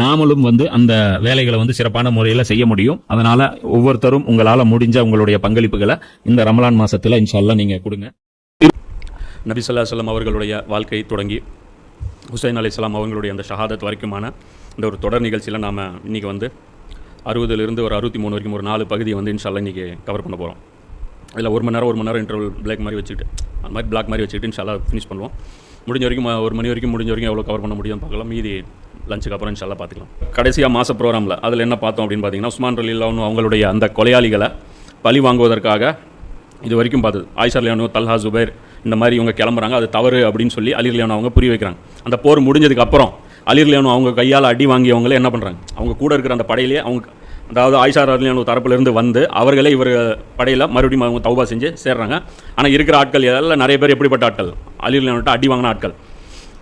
நாமளும் வந்து அந்த வேலைகளை வந்து சிறப்பான முறையில் செய்ய முடியும். அதனால ஒவ்வொருத்தரும் உங்களால் முடிஞ்ச உங்களுடைய பங்களிப்புகளை இந்த ரமலான் மாதத்தில் இன்ஷால்லா நீங்கள் கொடுங்க. நபி சொல்லா சொல்லம் அவர்களுடைய வாழ்க்கை தொடங்கி ஹுசைன் அலைஹிஸ்ஸலாம் அவங்களுடைய அந்த ஷஹாதத் வரைக்குமான இந்த ஒரு தொடர் நிகழ்ச்சியில் நாம் இன்றைக்கி வந்து அறுபதுலேருந்து ஒரு அறுபத்தி மூணு வரைக்கும் ஒரு நாலு பகுதியை வந்து இன்ஷால்லா இன்றைக்கி கவர் பண்ண போகிறோம் அதில் ஒரு மணி நேரம் ஒரு மணி நேரம் இன்டர்வல் பிளாக் மாதிரி வச்சுக்கிட்டு அந்த மாதிரி பிளாக் மாதிரி வச்சுக்கிட்டு இன்ஷால்லா ஃபினிஷ் பண்ணுவோம். முடிஞ்ச வரைக்கும் ஒரு மணி வரைக்கும் முடிஞ்ச வரைக்கும் எவ்வளோ கவர் பண்ண முடியும்னு பார்க்கலாம். மீதி லஞ்சுக்கு அப்புறம் இன்ஷால்லாம் பார்த்துக்கலாம். கடைசியாக மாத ப்ரோக்ராமில் அதில் என்ன பார்த்தோம் அப்படின்னு பார்த்தீங்கன்னா உஸ்மான் ரலீலாவும் அவங்களுடைய அந்த கொலையாளிகளை பழி வாங்குவதற்காக இது வரைக்கும் பார்த்தது. ஆயிஷா லியானோ தல்ஹா ஜுபைர் இந்த மாதிரி இவங்க கிளம்புறாங்க. அது தவறு அப்படின்னு சொல்லி அலி லியானோ அவங்க புரிய வைக்கிறாங்க. அந்த போர் முடிஞ்சதுக்கு அப்புறம் அலி லியானோ அவங்க கையால் அடி வாங்கியவங்களே என்ன பண்ணுறாங்க அவங்க கூட இருக்கிற அந்த படையிலே அவங்க அதாவது ஆயிஷா ரலியானோ தரப்புலேருந்து வந்து அவர்களே இவர் படையில் மறுபடியும் அவங்க தௌபா செஞ்சு சேர்றாங்க. ஆனால் இருக்கிற ஆட்கள் எல்லாம் நிறைய பேர் எப்படிப்பட்ட ஆட்கள்? அலி லியானோட்ட அடி வாங்கின ஆட்கள்.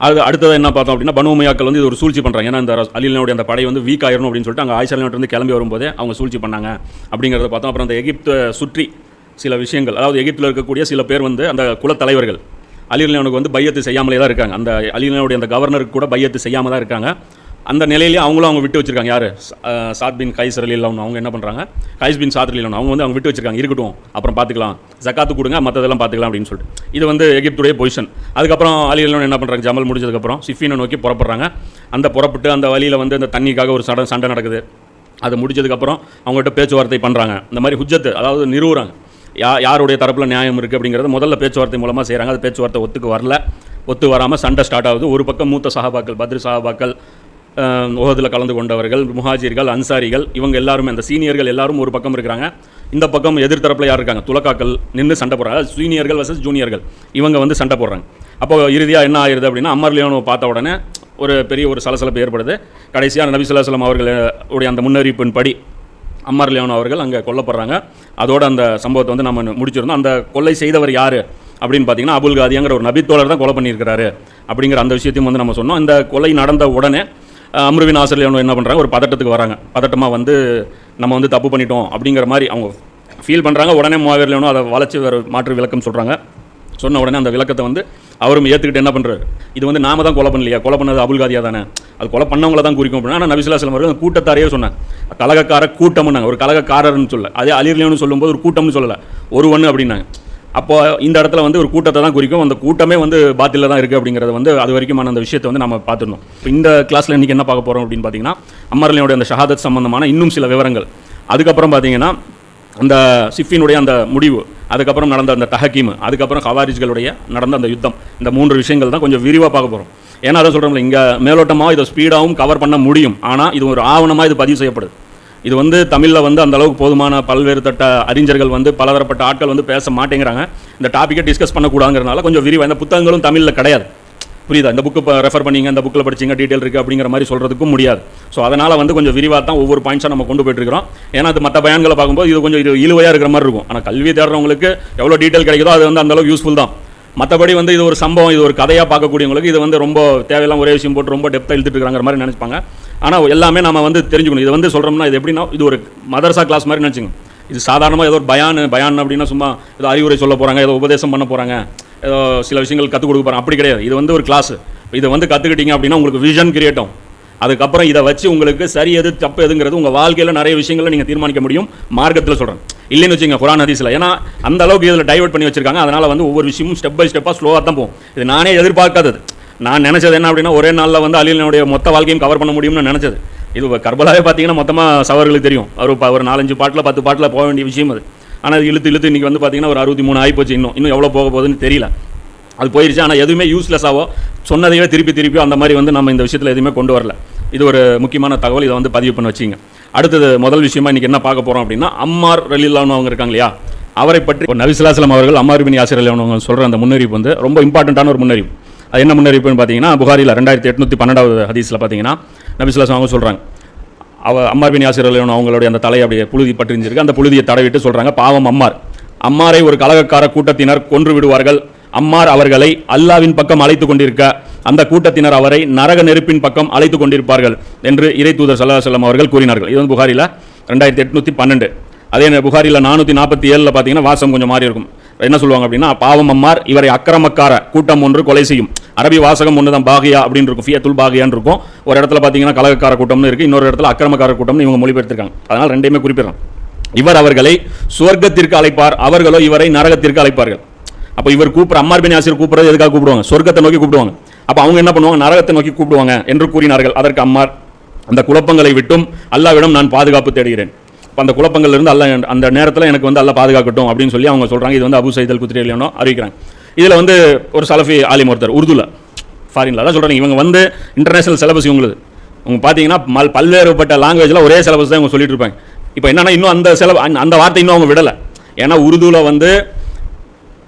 அது அடுத்தது என்ன பார்த்தோம் அப்படின்னா பனுமையாக்கள் வந்து இது ஒரு சூழ்ச்சி பண்ணுறாங்க ஏன்னா இந்த அலிலனுடைய அந்த படை வந்து வீக் ஆயிரும் அப்படின்னு சொல்லிட்டு அங்கே ஆயிஷா கிளம்பி வரும்போதே அவங்க சூழ்ச்சி பண்ணாங்க. அப்படிங்கிறத பார்த்தோம். அப்புறம் அந்த எகிப்தை சுற்றி சில விஷயங்கள். அதாவது எகிப்தில் இருக்கக்கூடிய சில பேர் வந்து அந்த குலத்தலைவர்கள். அலிலனுக்கு வந்து பையத்து செய்யாமலே தான் இருக்காங்க. அந்த அலிலனுடைய அந்த கவர்னருக்கு கூட பையத்து செய்யாமல் தான் இருக்காங்க. அந்த நிலையிலேயே அவங்களும் அவங்க விட்டு வச்சிருக்காங்க. யார்? சாத் பின் கைஸ் ரலில்லாவும் அவங்க என்ன பண்ணுறாங்க கைஸ் பின் சாத் ரலில்லாவும் அவங்க வந்து அவங்க விட்டு வச்சிருக்காங்க. இருக்கட்டும் அப்புறம் பார்த்துக்கலாம் ஜக்காத்து கொடுங்க மற்றதெல்லாம் பார்த்துக்கலாம் அப்படின்னு சொல்லிட்டு. இது வந்து எகிப்துடைய பொசிஷன் அதுக்கப்புறம் அலிலன் என்ன பண்ணுறாங்க ஜமல் முடிஞ்சதுக்கப்புறம் சிஃபினை நோக்கி புறப்படுறாங்க. அந்த புறப்பட்டு அந்த வழியில் வந்து அந்த தண்ணிக்காக ஒரு சட சண்டை நடக்குது. அது முடிஞ்சதுக்கப்புறம் அவங்ககிட்ட பேச்சுவார்த்தை பண்ணுறாங்க இந்த மாதிரி ஹுஜத்து அதாவது நிறுவுறாங்க யா யாருடைய தரப்பில் நியாயம் இருக்குது அப்படிங்கிறது முதல்ல பேச்சுவார்த்தை மூலமாக செய்கிறாங்க அது பேச்சுவார்த்தை ஒத்துக்கு வரல. ஒத்து வராமல் சண்டை ஸ்டார்ட் ஆகுது. ஒரு பக்கம் மூத்த சகாபாக்கள் பத்ரி சகாபாக்கள் உலகத்தில் கலந்து கொண்டவர்கள் முஹாஜிர்கள் அன்சாரிகள் இவங்க எல்லாருமே அந்த சீனியர்கள் எல்லாரும் ஒரு பக்கம் இருக்கிறாங்க. இந்த பக்கம் எதிர்த்தரப்பில் யார் இருக்காங்க? துலக்காக்கள் நின்று சண்டை போடுறாங்க. சீனியர்கள் வர்சஸ் ஜூனியர்கள் இவங்க வந்து சண்டை போடுறாங்க. அப்போ இறுதியாக என்ன ஆயிருது அப்படின்னா அமர் லியோனோ பார்த்த உடனே ஒரு பெரிய ஒரு சலசலப்பு ஏற்படுது. கடைசியாக நபி ஸல்லல்லாஹு அவர்களுடைய அந்த முன்னறிவிப்பின் படி அம்மர் லியோன் அவர்கள் அங்கே கொல்லப்படுறாங்க. அதோட அந்த சம்பவத்தை வந்து நம்ம முடிச்சிருந்தோம். அந்த கொலை செய்தவர் யார் அப்படின்னு பார்த்தீங்கன்னா அபுல் காதியாங்கிற ஒரு நபித்தோழர் தான் கொலை பண்ணியிருக்கிறாரு அப்படிங்கிற அந்த விஷயத்தையும் வந்து நம்ம சொன்னோம். இந்த கொலை நடந்த உடனே அம்ருவின் ஆசிரியர் என்ன பண்ணுறாங்க ஒரு பதட்டத்துக்கு வராங்க. பதட்டமாக வந்து நம்ம வந்து தப்பு பண்ணிட்டோம் அப்படிங்கிற மாதிரி அவங்க ஃபீல் பண்ணுறாங்க உடனே மூவாயிரம் லியோனும் அதை வளைச்சு வேறு மாற்று விளக்கம் சொல்கிறாங்க சொன்ன உடனே அந்த விளக்கத்தை வந்து அவரும் ஏற்றுக்கிட்டு என்ன பண்ணுறாரு இது வந்து நாம தான் கொலை பண்ணலையா? கொலை பண்ணது அபுல்காதியா தானே? அது கொலை பண்ணவங்கள தான் குறிக்கும் அப்படின்னா ஆனால் நபிசுல்லா அவர்கள் கூட்டத்தாரையே சொன்னாங்க. கலகக்கார கூட்டம்னாங்க. ஒரு கலகக்காரர்னு சொல்ல அதே அலிர்லியம்னு சொல்லும்போது ஒரு கூட்டம்னு சொல்லலை. ஒரு ஒன்று அப்படின்னாங்க. அப்போ இந்த இடத்துல வந்து ஒரு கூட்டத்தை தான் குறிக்கும். அந்த கூட்டமே வந்து பாத்தில தான் இருக்குது அப்படிங்கிறத வந்து அது வரைக்குமான அந்த விஷயத்தை வந்து நம்ம பார்த்துருந்தோம் இப்போ இந்த கிளாஸில் இன்றைக்கி என்ன பார்க்க போகிறோம் அப்படின்னு பார்த்தீங்கன்னா அம்மர்லியோட அந்த ஷஹாதத் சம்பந்தமான இன்னும் சில விவரங்கள். அதுக்கப்புறம் பார்த்தீங்கன்னா அந்த சிஃபினுடைய அந்த முடிவு அதுக்கப்புறம் நடந்த அந்த தஹக்கீம் அதுக்கப்புறம் ஹவாரிஜ்களுடைய நடந்த அந்த யுத்தம் இந்த மூன்று விஷயங்கள் தான் கொஞ்சம் விரிவாக பார்க்க போகிறோம் ஏன்னா அதை சொல்கிறோம்ல இங்கே மேலோட்டமாக இதை ஸ்பீடாகவும் கவர் பண்ண முடியும். ஆனால் இது ஒரு ஆவணமாக இது பதிவு செய்யப்படுது. இது வந்து தமிழில் வந்து அந்த அளவுக்கு போதுமான பல்வேறு தட்ட அறிஞர்கள் வந்து பலதரப்பட்ட ஆட்கள் வந்து பேச மாட்டேங்கிறாங்க. இந்த டாப்பிக்கை டிஸ்கஸ் பண்ணக்கூடாதுங்கிறனால கொஞ்சம் விரிவாக இந்த புத்தகங்களும் தமிழில் கிடையாது. புரியுதா? இந்த புக்கு ரெஃபர் பண்ணிங்க இந்த புக்கில் படிச்சீங்க டீட்டெயில் இருக்குது அப்படிங்கிற மாதிரி சொல்கிறதுக்கும் முடியாது. ஸோ அதனால் வந்து கொஞ்சம் விரிவாக தான் ஒவ்வொரு பாயிண்ட்ஸாக நம்ம கொண்டு போயிட்டுருக்கிறோம். ஏன்னா அது மற்ற பயான்களை பார்க்கும்போது இது கொஞ்சம் இது இழுவையாக இருக்கிற மாதிரி இருக்கும். ஆனால் கல்வி தேடுறவங்களுக்கு எவ்வளோ டீட்டெயில் கிடைக்குதோ அது வந்து அந்தளவுக்கு யூஸ்ஃபுல் தான். மற்றபடி வந்து இது ஒரு சம்பவம் இது ஒரு கதையாக பார்க்கக்கூடியவங்களுக்கு இது வந்து ரொம்ப தேவையில்லாம் ஒரே விஷயம் போட்டு ரொம்ப டெப்த்தாக இழுத்துட்டு மாதிரி நினைப்பாங்க ஆனால் எல்லாமே நம்ம வந்து தெரிஞ்சுக்கணும். இது வந்து சொல்கிறோம்னா இது எப்படின்னா இது ஒரு மதரசா கிளாஸ் மாதிரி நினச்சிங்க இது சாதாரணமாக ஏதோ ஒரு பயான் பயான் அப்படின்னா சும்மா ஏதோ அறிவுரை சொல்ல போகிறாங்க ஏதோ உபதேசம் பண்ண போகிறாங்க ஏதோ சில விஷயங்கள் கற்றுக் கொடுக்க போகிறாங்க அப்படி கிடையாது. இது வந்து ஒரு கிளாஸ் இதை வந்து கற்றுக்கிட்டீங்க அப்படின்னா உங்களுக்கு விஷன் கிரியேட் ஆகும். அதுக்கப்புறம் இதை வச்சு உங்களுக்கு சரி எது தப்பு எதுங்கிறது உங்கள் வாழ்க்கையில் நிறைய விஷயங்களை நீங்கள் தீர்மானிக்க முடியும். மார்க்கத்தில் சொல்கிறேன் இல்லைன்னு வச்சுங்க குரான் ஹதீஸில். ஏன்னா அந்த அளவுக்கு இதில் டைவர்ட் பண்ணி வச்சிருக்காங்க. அதனால் வந்து ஒவ்வொரு விஷயமும் ஸ்டெப் பை ஸ்டெப்பாக ஸ்லோவாக தான் போகும். இது நானே எதிர்பார்க்காதது. நான் நினச்சது என்ன அப்படின்னா ஒரே நாளில் வந்து அலிலினுடைய மொத்த வாழ்க்கையும் கவர் பண்ண முடியும்னு நினச்சது. இது கர்பலாவே பார்த்தீங்கன்னா மொத்தமாக சவர்களுக்கு தெரியும். ஒரு ஒரு நாலஞ்சு பாட்டில் பத்து பாட்டில் போக வேண்டிய விஷயம் அது. ஆனால் இழுத்து இழுத்து இன்றைக்கி வந்து பார்த்தீங்கன்னா ஒரு அறுபத்தி மூணு ஆகிப்போச்சு இன்னும். இன்னும் எவ்வளோ போக போகுதுன்னு தெரியல. அது போயிருச்சு. ஆனால் எதுவுமே யூஸ்லெஸ்ஸாவோ சொன்னதையே திருப்பி திருப்பி அந்த மாதிரி வந்து நம்ம இந்த விஷயத்தில் எதுவுமே கொண்டு வரல. இது ஒரு முக்கியமான தகவல். இதை வந்து பதிவு பண்ண வச்சிங்க. அடுத்தது முதல் விஷயமா இன்றைக்கி என்ன பார்க்க போகிறோம் அப்படின்னா அம்மார் ரலில்லான்னு அவங்க இருக்காங்க இல்லையா? அவரை பற்றி ஒரு அவர்கள் அம்மார் பின் யாசிர் அவங்க சொல்கிற அந்த முன்னறிவிப்பு வந்து ரொம்ப இம்பார்ட்டண்ட்டான ஒரு முன்னறிவு. அது என்ன முன்னறிவிப்புன்னு பார்த்தீங்கன்னா புகாரியில் ரெண்டாயிரத்தி எட்நூற்றி பன்னெண்டாவது ஹதீஸில் பார்த்தீங்கன்னா நபிசுல்லாஸ்லாம் அவங்க சொல்கிறாங்க அவ அம்மார் பின் யாசிர் அவங்களுடைய அந்த தலை அப்படியே புழுதி பற்றிஞ்சிருக்கு. அந்த புழுதியை தடவிட்டு சொல்கிறாங்க பாவம் அம்மார். அம்மாரை ஒரு கலகக்கார கூட்டத்தினர் கொன்று விடுவார்கள். அம்மார் அவர்களை அல்லாவின் பக்கம் அழைத்து கொண்டிருக்க அந்த கூட்டத்தினர் அவரை நரக நெருப்பின் பக்கம் அழைத்து கொண்டிருப்பார்கள் என்று இறை தூதர் சல்லா செல்லம் அவர்கள் கூறினார்கள். இது வந்து புகாரில் ரெண்டாயிரத்தி எட்நூற்றி பன்னெண்டு. அதே புகாரில் நானூற்றி நாற்பத்தி ஏழில் பார்த்தீங்கன்னா வாசம் கொஞ்சம் மாறி இருக்கும். என்ன சொல்லுவாங்க அப்படின்னா பாவம் அம்மார் இவரை அக்கிரமக்கார கூட்டம் ஒன்று கொலை செய்யும். அரபி வாசகம் ஒன்று தான் பாகியா அப்படின்னு இருக்கும். ஃபியத்துல் பாகியான்னு இருக்கும். ஒரு இடத்துல பார்த்தீங்கன்னா கலகக்கார கூட்டம்னு இருக்கு. இன்னொரு இடத்துல அக்கிரமக்கார கூட்டம்னு இவங்க மொழிபெயர்த்திருக்காங்க. அதனால் ரெண்டையுமே குறிப்பிடலாம் இவர் அவர்களை சுவர்க்கத்திற்கு அழைப்பார். அவர்களோ இவரை நரகத்திற்கு அழைப்பார்கள். அப்போ இவர் கூப்பிட அம்மார் பின் ஆசிரியர் கூப்பிடுறது எதுக்காக கூப்பிடுவாங்க? சொர்க்கத்தை நோக்கி கூப்பிடுவாங்க. அப்போ அவங்க என்ன பண்ணுவாங்க? நரகத்தை நோக்கி கூப்பிடுவாங்க என்று கூறினார்கள். அதற்கு அம்மார் அந்த குழப்பங்களை விட்டும் அல்லாவிடம் நான் பாதுகாப்பு தேடுகிறேன். இப்போ அந்த குழப்பங்கள்லேருந்து அல்ல அந்த நேரத்தில் எனக்கு வந்து அல்ல பாதுகாக்கட்டும் அப்படின்னு சொல்லி அவங்க சொல்கிறாங்க இது வந்து அபு சைதல் குத்ரேலியானோ அறிவிக்கிறாங்க. இதில் வந்து ஒரு சலஃபி ஆலிம் ஒருத்தர் உருதுல ஃபாரின்ல அதான் சொல்கிறாங்க இவங்க வந்து இன்டர்நேஷனல் சிலபஸ் இவங்களுது. உங்க பார்த்தீங்கன்னா மல் பல்வேறுபட்ட லாங்குவேஜில் ஒரே சிலபஸ் தான் இவங்க சொல்லிட்டு இருப்பாங்க. இப்போ என்னென்னா இன்னும் அந்த சிலபஸ் அந்த வார்த்தை இன்னும் அவங்க விடலை. ஏன்னா உருதுவில் வந்து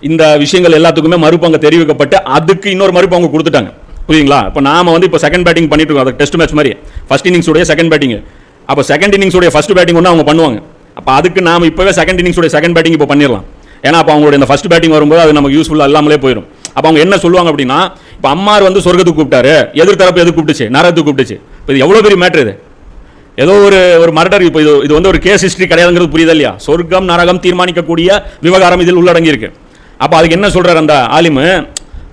இந்த விஷயங்கள் எல்லாத்துக்குமே மறுப்பு அங்கே தெரிவிக்கப்பட்டு அதுக்கு இன்னொரு மறுப்பு அவங்க கொடுத்துட்டாங்க. புரியுங்களா இப்போ நாம வந்து இப்போ செகண்ட் பேட்டிங் பண்ணிட்டு இருக்கோம். அது டெஸ்ட் மேட்ச் மாதிரி ஃபர்ஸ்ட் இன்னிங்ஸுடைய செகண்ட் பேட்டிங் அப்போ செகண்ட் இன்னிங்ஸுடைய ஃபர்ஸ்ட் பேட்டிங் ஒன்று அவங்க பண்ணுவாங்க. அப்போ அதுக்கு நாம இப்போவே செகண்ட் இன்னிங்ஸுடைய செகண்ட் பேட்டிங் இப்போ பண்ணிடலாம். ஏன்னா அப்போ அவங்களுடைய இந்த ஃபர்ஸ்ட் பேட்டிங் வரும்போது அது நமக்கு யூஸ்ஃபுல்லாக இல்லாமலே போயிடும் அப்போ அவங்க என்ன சொல்லுவாங்க அப்படின்னா இப்போ அம்மார் வந்து சொர்க்கத்துக்கு கூப்பிட்டாரு. எதிர்த்தரப்பு எது கூப்பிட்டுச்சு? நரகத்துக்கு கூப்பிட்டுச்சு. இப்போ இது எவ்வளோ பெரிய மேட்ரு இது? ஏதோ ஒரு ஒரு மர்டர் இப்போ இது இது வந்து ஒரு கேஸ் ஹிஸ்ட்ரி கிடையாதுங்கிறது புரியுதா இல்லையா? சொர்க்கம் நரகம் தீர்மானிக்கக்கூடிய விவகாரம் இதில் உள்ளடங்கி இருக்குது அப்போ அதுக்கு என்ன சொல்கிறார் அந்த ஆலிமு?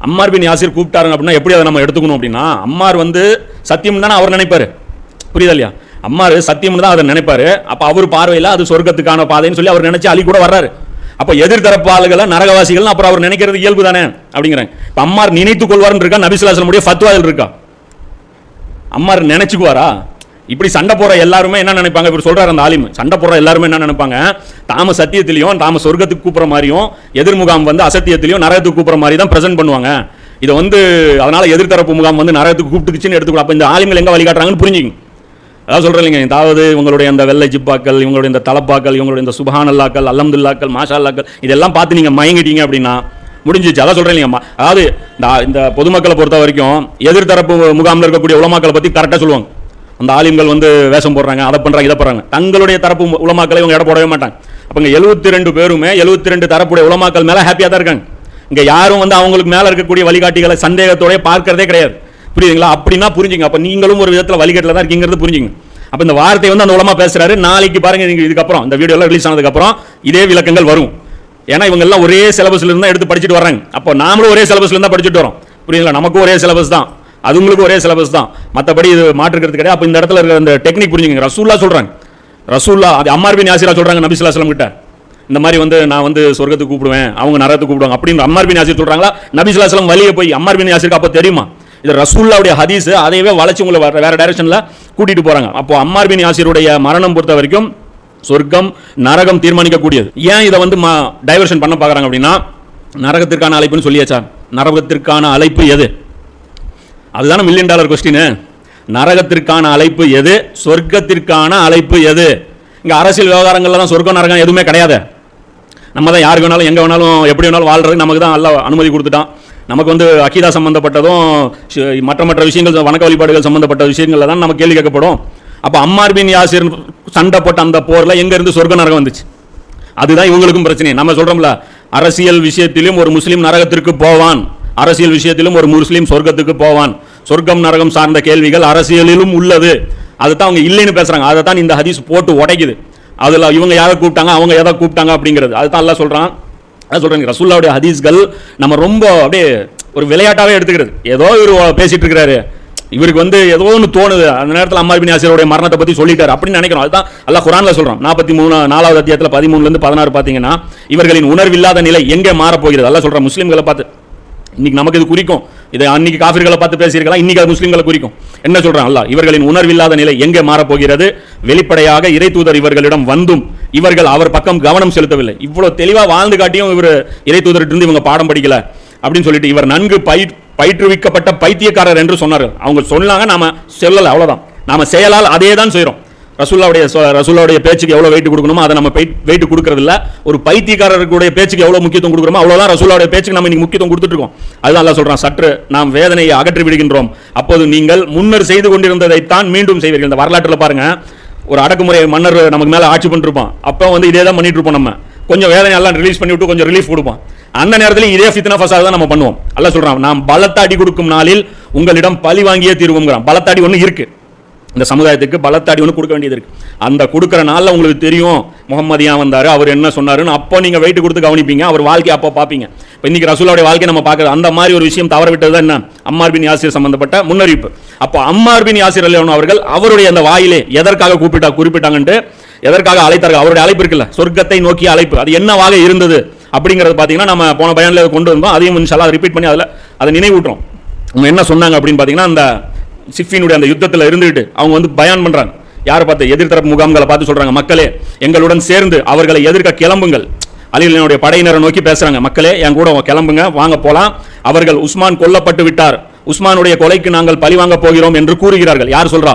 அம்மார் பின் யாசிர் கூப்பிட்டாருங்க அப்படின்னா எப்படி அதை நம்ம எடுத்துக்கணும் அப்படின்னா அம்மார் வந்து சத்தியம் தானே அவர் நினைப்பார். புரியுதா இல்லையா? அம்மார் சத்தியம்னு தான் அதை நினைப்பார். அப்போ அவர் பார்வையில் அது சொர்க்கத்துக்கான பாதைன்னு சொல்லி அவர் நினைச்சு அழி கூட வர்றாரு. அப்போ எதிர்த்தரப்பு ஆளுகளை நரகவாசிகள் அப்புறம் அவர் நினைக்கிறது இயல்பு தானே அப்படிங்கிறாங்க. இப்போ அம்மார் நினைத்து கொள்வார்னு இருக்கா? நபிசுல்லாசலமுடைய ஃபத்வாவில் இருக்கா? அம்மார் நினைச்சுக்குவாரா? இப்படி சண்டை போடுற எல்லாருமே என்ன நினைப்பாங்க? இவர் சொல்றாரு அந்த ஆலிம். சண்டை போடுற எல்லாருமே என்ன நினைப்பாங்க? தாம சத்தியத்திலையும் தாம சொர்க்கத்துக்கு கூப்பிட்ற மாதிரியும் எதிர்முகாம் வந்து அசத்தியத்திலையும் நரகத்துக்கு கூப்பிட்ற மாதிரி தான் பிரசன்ட் பண்ணுவாங்க. இதை வந்து அதனால எதிர்த்தரப்பு முகாம் வந்து நரகத்துக்கு கூப்பிட்டுக்குச்சுன்னு எடுத்துக்கலாம் அப்போ இந்த ஆலிம்கள் எங்க வழிகாட்டுறாங்கன்னு புரிஞ்சுங்க. அதாவது சொல்கிறேன் இல்லைங்க அதாவது இவங்களுடைய அந்த வெள்ளை ஜிப்பாக்கள் இவங்களுடைய இந்த தலப்பாக்கள் இவங்களுடைய இந்த சுபானல்லாக்கள் அல்லாக்கள் மாஷால்லாக்கள் இதெல்லாம் பார்த்து நீங்கள் மயங்கிட்டீங்க அப்படின்னா முடிஞ்சிச்சு. அதான் சொல்கிறேன் இல்லைங்கம்மா அதாவது இந்த இந்த பொதுமக்களை பொறுத்த வரைக்கும் எதிர்த்தரப்பு முகாமில் இருக்கக்கூடிய உலமாக்களை பற்றி கரெக்டாக சொல்லுவாங்க. அந்த ஆலிம்கள் வந்து வேஷம் போடுறாங்க அதை பண்ணுறாங்க இதை பண்ணுறாங்க தங்களுடைய தரப்பு உலமாக்களை இவங்க இடம் போடவே மாட்டாங்க. அப்போ இங்கே எழுபத்தி ரெண்டு பேருமே எழுபத்தி ரெண்டு தரப்புடைய உலமாக்கள் மேலே ஹாப்பியாக தான் இருக்காங்க. இங்கே யாரும் வந்து அவங்களுக்கு மேலே இருக்கக்கூடிய வழிகாட்டிகளை சந்தேகத்தோட பார்க்கறதே கிடையாது. புரியுதுங்களா? அப்படின்னா புரிஞ்சுங்க. அப்போ நீங்களும் ஒரு விதத்தில் வழிகாட்டில் தான் இருக்கீங்கிறது புரிஞ்சுங்க. அப்போ இந்த வார்த்தை வந்து அந்த உலமா பேசுகிறாரு நாளைக்கு பாருங்கள் நீங்கள் இதுக்கப்புறம் இந்த வீடியோலாம் ரிலீஸ் ஆனதுக்கப்புறம் இதே விளக்கங்கள் வரும். ஏன்னா இவங்கெல்லாம் ஒரே சிலபஸ்லேருந்து தான் எடுத்து படிச்சுட்டு வர்றாங்க. அப்போ நாமளும் ஒரே சிலபஸ்லேருந்து தான் படிச்சுட்டு வரோம் புரியுதுங்களா? நமக்கும் ஒரே சிலபஸ் தான். அதுங்களுக்கு ஒரே சிலபஸ் தான். மற்றபடி இது மாற்றுக்கிறது கிடையாது. அப்போ இந்த இடத்துல இருக்கிற அந்த டெக்னிக் புரிஞ்சுங்க ரசூல்லா சொல்கிறாங்க ரசூல்லா அது அம்மார் பின் யாசிரா சொல்கிறாங்க நபிசுல்லா ஸல்லல்லாஹு கிட்ட. இந்த மாதிரி வந்து நான் வந்து சொர்க்கத்துக்கு கூப்பிடுவேன் அவங்க நரகத்துக்கு கூப்பிடுவாங்க அப்படின்னு அம்மார் பின் யாசிர் சொல்கிறாங்களா நபிசுல்லா சலம் வழியே போய் அம்மார் பின் யாசிருக்கு அப்போ தெரியுமா? இது ரசூல்லாவுடைய ஹதீஸ் அதையவே வளைச்சு உங்களை வேறு டைரக்ஷனில் கூட்டிகிட்டு போகிறாங்க அப்போ அம்மார் பின் யாசிருடைய மரணம் பொறுத்த வரைக்கும் சொர்க்கம் நரகம் தீர்மானிக்கக்கூடியது. ஏன் இதை வந்து டைவர்ஷன் பண்ண பார்க்குறாங்க அப்படின்னா நரகத்திற்கான அழைப்புன்னு சொல்லியாச்சா? நரகத்திற்கான அழைப்பு எது? அதுதானே மில்லியன் டாலர் கொஸ்டின் நரகத்திற்கான அழைப்பு எது? சொர்க்கத்திற்கான அழைப்பு எது? இங்கே அரசியல் விவகாரங்கள்ல தான் சொர்க்கம் நரகம் எதுவுமே கிடையாது. நம்ம தான் யாருக்கு வேணாலும் எங்கே வேணாலும் எப்படி வேணாலும் வாழ்றது நமக்கு தான் நல்லா அனுமதி கொடுத்துட்டான். நமக்கு வந்து அக்கீதா சம்மந்தப்பட்டதும் மற்ற மற்ற விஷயங்கள் வணக்க வழிபாடுகள் சம்மந்தப்பட்ட விஷயங்கள்ல தான் நம்ம கேள்வி கேட்கப்படும். அப்போ அம்மார் பின் யாசிர் சண்டை போட்ட அந்த போரில் எங்கேருந்து சொர்க்க நரகம் வந்துச்சு? அதுதான் இவங்களுக்கும் பிரச்சனை. நம்ம சொல்கிறோம்ல அரசியல் விஷயத்திலும் ஒரு முஸ்லீம் நரகத்திற்கு போவான். அரசியல் விஷயத்திலும் ஒரு முஸ்லீம் சொர்க்கத்துக்கு போவான். சொர்க்கம் நரகம் சார்ந்த கேள்விகள் அரசியலிலும் உள்ளது. அதுதான் அவங்க இல்லைன்னு பேசுறாங்க. அதை தான் இந்த ஹதீஸ் போட்டு உடைக்குது. அதில் இவங்க யாரை கூப்பிட்டாங்க அவங்க எதை கூப்பிட்டாங்க அப்படிங்கிறது. அதுதான் எல்லாம் சொல்றான். அதான் சொல்றேன். ரசூல்லாவுடைய ஹதீஸ்கள் நம்ம ரொம்ப அப்படியே ஒரு விளையாட்டாவே எடுத்துக்கிறது. ஏதோ இவர் பேசிட்டு இருக்கிறாரு. இவருக்கு வந்து ஏதோ ஒன்று தோணுது. அந்த நேரத்தில் அம்மா பின் யாசிரோடைய மரணத்தை பற்றி சொல்லிட்டார் அப்படின்னு நினைக்கிறோம் அதுதான் அல்லா குரானில் சொல்கிறோம் நாற்பத்தி மூணு நாலாவது அத்தியத்தில் பதிமூணுலேருந்து பதினாறு பார்த்தீங்கன்னா இவர்களின் உணர்வில்லாத நிலை எங்கே மாறப்போகிறது? அதெல்லாம் சொல்றான் முஸ்லீம்களை பார்த்து. இன்னைக்கு நமக்கு இது குறிக்கும். இதை அன்னைக்கு காஃபிர்களை பார்த்து பேசியிருக்கலாம் இன்னைக்கு அது முஸ்லீம்களை குறிக்கும். என்ன சொல்றான்? அல்ல இவர்களின் உணர்வில்லாத நிலை எங்கே மாறப்போகிறது? வெளிப்படையாக இறை தூதர் இவர்களிடம் வந்தும் இவர்கள் அவர் பக்கம் கவனம் செலுத்தவில்லை. இவ்வளவு தெளிவாக வாழ்ந்து காட்டியும் இவர் இறை தூதர்கிட்ட இவங்க பாடம் படிக்கல அப்படின்னு சொல்லிட்டு இவர் நன்கு பயிர் பயிற்றுவிக்கப்பட்ட பைத்தியக்காரர் என்று சொன்னார்கள். அவங்க சொன்னாங்க நாம சொல்லல அவ்வளோதான் நாம செயலால் அதே தான் செய்கிறோம் ரசுல்லாவுடைய ரசுல்லாவுடைய பேச்சுக்கு எவ்வளோ வெயிட் கொடுக்கணுமோ அதை நம்ம வெயிட் கொடுக்கறது இல்ல ஒரு பைத்தியக்காரர்களுடைய பேச்சுக்கு எவ்வளோ முக்கியத்துவம் கொடுக்குறோமோ அவ்வளோதான் ரசுல்லாவுடைய பேச்சுக்கு நம்ம இன்னைக்கு முக்கியத்துவம் கொடுத்துட்டு இருக்கோம் அதுதான் அல்லாஹ் சொல்கிறான் சற்று நாம் வேதனையை அகற்றி விடுகின்றோம். அப்போது நீங்கள் முன்னர் செய்து கொண்டிருந்ததைத்தான் மீண்டும் செய்வீர்கள். இந்த வரலாற்றில் பாருங்கள் ஒரு அடக்குமுறை மன்னர் நமக்கு மேலே ஆட்சி பண்ணிருப்பான். அப்போ வந்து இதே தான் பண்ணிட்டு இருப்போம் நம்ம. கொஞ்சம் வேதனை எல்லாம் ரிலீஸ் பண்ணிவிட்டு கொஞ்சம் ரிலீஃப் கொடுப்போம் அந்த நேரத்தில் இதே ஃபித்னா ஃபசாத் தான் நம்ம பண்ணுவோம். அல்ல சொல்கிறான் நாம் பலத்தாடி கொடுக்கும் நாளில் உங்களிடம் பழி வாங்கியே தீர்வுங்கிறான் பலத்தாடி ஒன்று இருக்குது இந்த சமுதாயத்துக்கு பலத்தாடி ஒன்று கொடுக்க வேண்டியது இருக்கு. அந்த கொடுக்குற நாளில் உங்களுக்கு தெரியும் முகமதியா வந்தார் அவர் என்ன சொன்னாருன்னு அப்போ நீங்கள் வெயிட் கொடுத்து கவனிப்பீங்க அவர் வாழ்க்கை அப்போ பார்ப்பீங்க. இப்போ இன்னைக்கு ரசூலாவுடைய வாழ்க்கை நம்ம பார்க்குறது அந்த மாதிரி ஒரு விஷயம் தவற விட்டது தான் என்ன? அம்மார் பின் யாசிர் சம்பந்தப்பட்ட முன்னறிவிப்பு. அப்போ அம்மார் பின் யாசிர் அல்லவன் அவர்கள் அவருடைய அந்த வாயிலே எதற்காக கூப்பிட்டா குறிப்பிட்டாங்கன்ட்டு எதற்காக அழைத்தார்கள்? அவருடைய அழைப்பு இருக்குல்ல சொர்க்கத்தை நோக்கிய அழைப்பு. அது என்னவாக இருந்தது அப்படிங்கிறது பார்த்தீங்கன்னா நம்ம போன பயனில் கொண்டு வந்தோம் அதையும் இன்ஷால்லா ரிப்பீட் பண்ணி அதில் அதை நினைவூட்டுறோம். அவங்க என்ன சொன்னாங்க அப்படின்னு பார்த்தீங்கன்னா அந்த சிஃபினுடைய அந்த யுத்தத்தில் இருந்துகிட்டு அவங்க வந்து பயான் பண்ணுறாங்க யாரை பார்த்து? எதிர்த்தரப்பு முகாம்களை பார்த்து சொல்கிறாங்க மக்களே எங்களுடன் சேர்ந்து அவர்களை எதிர்க்க கிளம்புங்கள். அலிகளினுடைய படையினரை நோக்கி பேசுகிறாங்க மக்களே என் கூட கிளம்புங்க வாங்க போகலாம் அவர்கள் உஸ்மான் கொல்லப்பட்டு விட்டார். உஸ்மானுடைய கொலைக்கு நாங்கள் பழி வாங்க போகிறோம் என்று கூறுகிறார்கள். யார் சொல்கிறா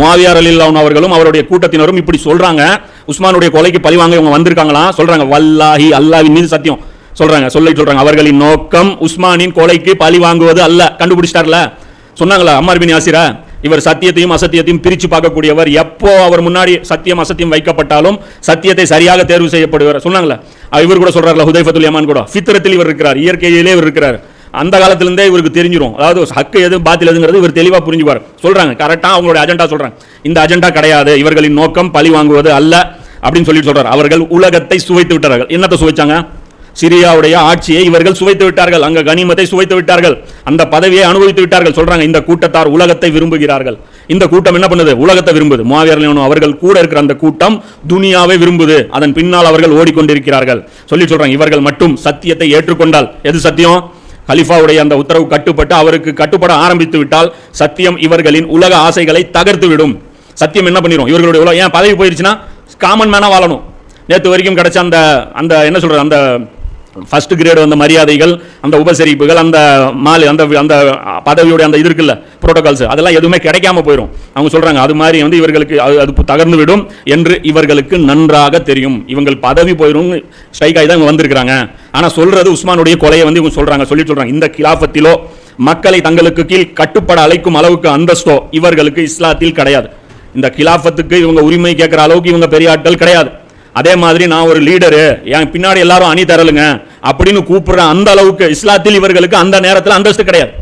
மாவியார் அலில்லான் அவர்களும் அவருடைய கூட்டத்தினரும் இப்படி சொல்கிறாங்க உஸ்மானுடைய கொலைக்கு பழி வாங்க இவங்க வந்திருக்காங்களா? சொல்கிறாங்க வல்லாஹி அல்லாவின் மீது சத்தியம். சொல்கிறாங்க சொல்லி சொல்கிறாங்க அவர்களின் நோக்கம் உஸ்மானின் கொலைக்கு பழி வாங்குவது அல்ல. கண்டுபிடிச்சிட்டார்ல? சொன்னாங்களா அம்மார் பின் யாசிரா? இவர் சத்தியத்தையும் அசத்தியத்தையும் பிரித்து பார்க்கக்கூடியவர். எப்போ அவர் முன்னாடி சத்தியம் அசத்தியம் வைக்கப்பட்டாலும் சத்தியத்தை சரியாக தேர்வு செய்யப்படுவார். சொன்னாங்களா? இவர் கூட சொல்றாருல ஹுதைஃபத்துல் யமான் கூட. ஃபித்ரத்தில் இவர் இருக்கிறார் இயற்கையிலே இவர் இருக்கிறார். அந்த காலத்திலேருந்தே இவருக்கு தெரிஞ்சிடும் அதாவது ஹக்கு எது பாத்தில் எதுங்கிறது இவர் தெளிவாக புரிஞ்சுப்பார் சொல்கிறாங்க கரெக்டாக அவங்களோட அஜெண்டா சொல்கிறாங்க இந்த அஜெண்டா கிடையாது இவர்களின் நோக்கம் பழி வாங்குவது அல்ல அப்படின்னு சொல்லி சொல்கிறார் அவர்கள் உலகத்தை சுவைத்து விட்டார்கள். என்னத்தை சுவைச்சாங்க? சிரியாவுடைய ஆட்சியை இவர்கள் சுவைத்து விட்டார்கள். அங்க கனிமத்தை சுவைத்து விட்டார்கள். அந்த பதவியை அனுபவித்து விட்டார்கள். சொல்றாங்க இந்த கூட்டத்தார் உலகத்தை விரும்புகிறார்கள். இந்த கூட்டம் என்ன பண்ணுது? உலகத்தை விரும்புது. மாவீரர் அவர்கள் கூட இருக்கிற அந்த கூட்டம் துனியாவை விரும்புது. அதன் பின்னால் அவர்கள் ஓடிக்கொண்டிருக்கிறார்கள். சொல்லி சொல்றாங்க இவர்கள் மட்டும் சத்தியத்தை ஏற்றுக்கொண்டால். எது சத்தியம்? கலிஃபாவுடைய அந்த உத்தரவு கட்டுப்பட்டு அவருக்கு கட்டுப்பட ஆரம்பித்து விட்டால் சத்தியம் இவர்களின் உலக ஆசைகளை தகர்த்து விடும். சத்தியம் என்ன பண்ணிரும்? இவர்களுடைய உலகம் ஏன் பதவி போயிருச்சுன்னா காமன் மேனாக வாழணும். நேற்று வரைக்கும் கிடைச்ச அந்த அந்த என்ன சொல்கிறது அந்த ஃபர்ஸ்ட் கிரேடு வந்த மரியாதைகள் அந்த உபசரிப்புகள் அந்த மாலு அந்த அந்த பதவியோட அந்த இது இருக்குல்ல ப்ரோட்டோகால்ஸ் அதெல்லாம் எதுவுமே கிடைக்காம போயிடும் அவங்க சொல்கிறாங்க அது மாதிரி வந்து இவர்களுக்கு அது அது தகர்ந்து விடும் என்று இவர்களுக்கு நன்றாக தெரியும். இவங்கள் பதவி போயிடும் ஸ்ட்ரைக் ஆகி தான் இவங்க வந்திருக்கிறாங்க. ஆனால் சொல்கிறது உஸ்மானுடைய கொலையை வந்து இவங்க சொல்கிறாங்க சொல்லி சொல்கிறாங்க இந்த கிலாஃபத்திலோ மக்களை தங்களுக்கு கீழ் கட்டுப்பட அழைக்கும் அளவுக்கு அந்தஸ்தோ இவர்களுக்கு இஸ்லாத்தில் கிடையாது. இந்த கிலாஃபத்துக்கு இவங்க உரிமை கேட்குற அளவுக்கு இவங்க பெரிய ஆட்கள் கிடையாது. அதே மாதிரி நான் ஒரு லீடரு என் பின்னாடி எல்லாரும் அணி தரலுங்க. அப்படின்னு கூப்பிடுற அந்த அளவுக்கு இஸ்லாத்தில் இவர்களுக்கு அந்த நேரத்தில் அந்தஸ்து கிடையாது.